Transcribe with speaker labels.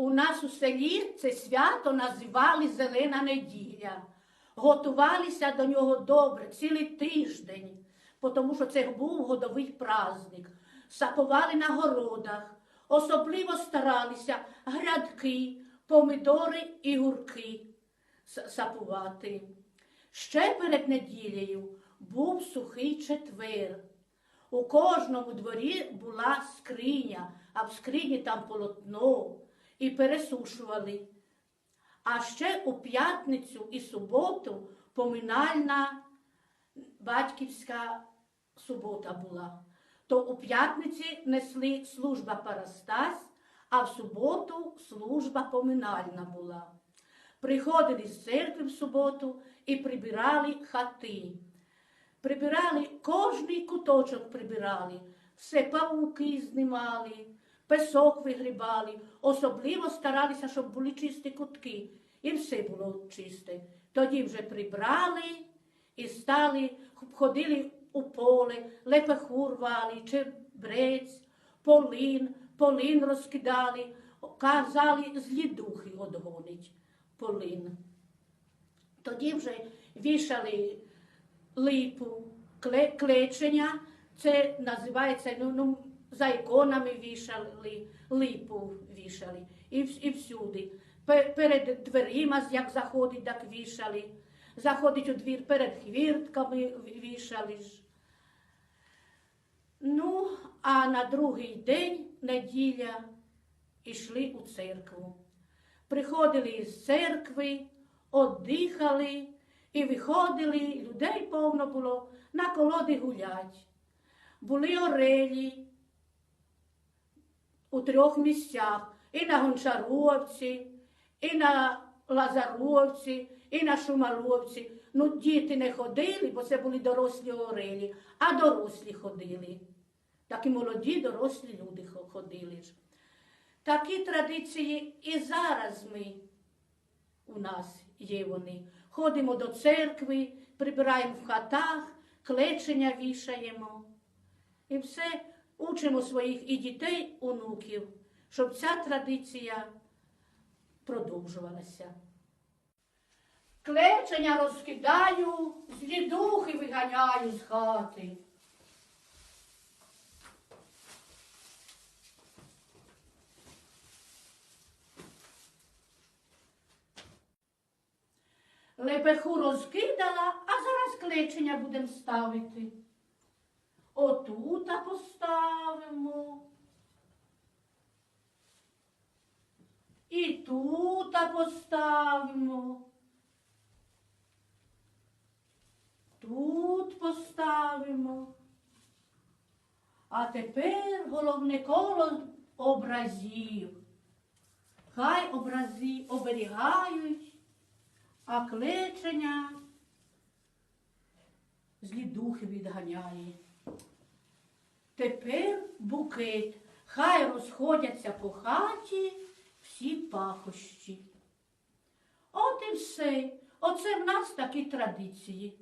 Speaker 1: у нас у селі це свято називали Зелена неділя. Готувалися до нього добре, цілий тиждень, тому що це був годовий праздник. Сапували на городах, особливо старалися грядки, помидори і гурки сапувати. Ще перед неділею був сухий четвер. У кожному дворі була скриня, а в скрині там полотно і пересушували. А ще у п'ятницю і суботу поминальна батьківська субота була. То у п'ятниці несли служба парастась, а в суботу служба поминальна була. Приходили з церкви в суботу і прибирали хати. Прибирали, кожний куточок прибирали, все пауки знімали, песок вигрібали, особливо старалися, щоб були чисті кутки, і все було чисте. Тоді вже прибрали і стали, ходили у поле, лепеху рвали, чебрець, полин, полин розкидали, казали, злі духи одгонить полин. Тоді вже вішали липу, кле, клечення, це називається, ну, ну, за іконами вішали, липу вішали і, і всюди. Перед дверима, як заходить, так вішали. Заходить у двір перед хвіртками вішали ж. Ну, а на другий день, неділя, ішли у церкву. Приходили із церкви, оддихали і виходили, людей повно було, на колоди гулять. Були орелі у трьох місцях, і на Гончаровці, і на Лазаровці, і на Шумаровці. Ну, діти не ходили, бо це були дорослі орелі, а дорослі ходили. Так і молоді, дорослі люди ходили. Такі традиції і зараз ми у нас є вони. Ходимо до церкви, прибираємо в хатах, клечення вішаємо. І все учимо своїх і дітей, онуків, щоб ця традиція продовжувалася. Клечення розкидаю, злі духи виганяю з хати. Лепеху розкидала, а зараз клечення будемо ставити. Отута поставимо. І тута поставимо. Тут поставимо. А тепер головне коло образів. Хай образи оберігають, а клечення злі духи відганяє. Тепер букет. Хай розходяться по хаті всі пахощі. От і все. Оце в нас такі традиції.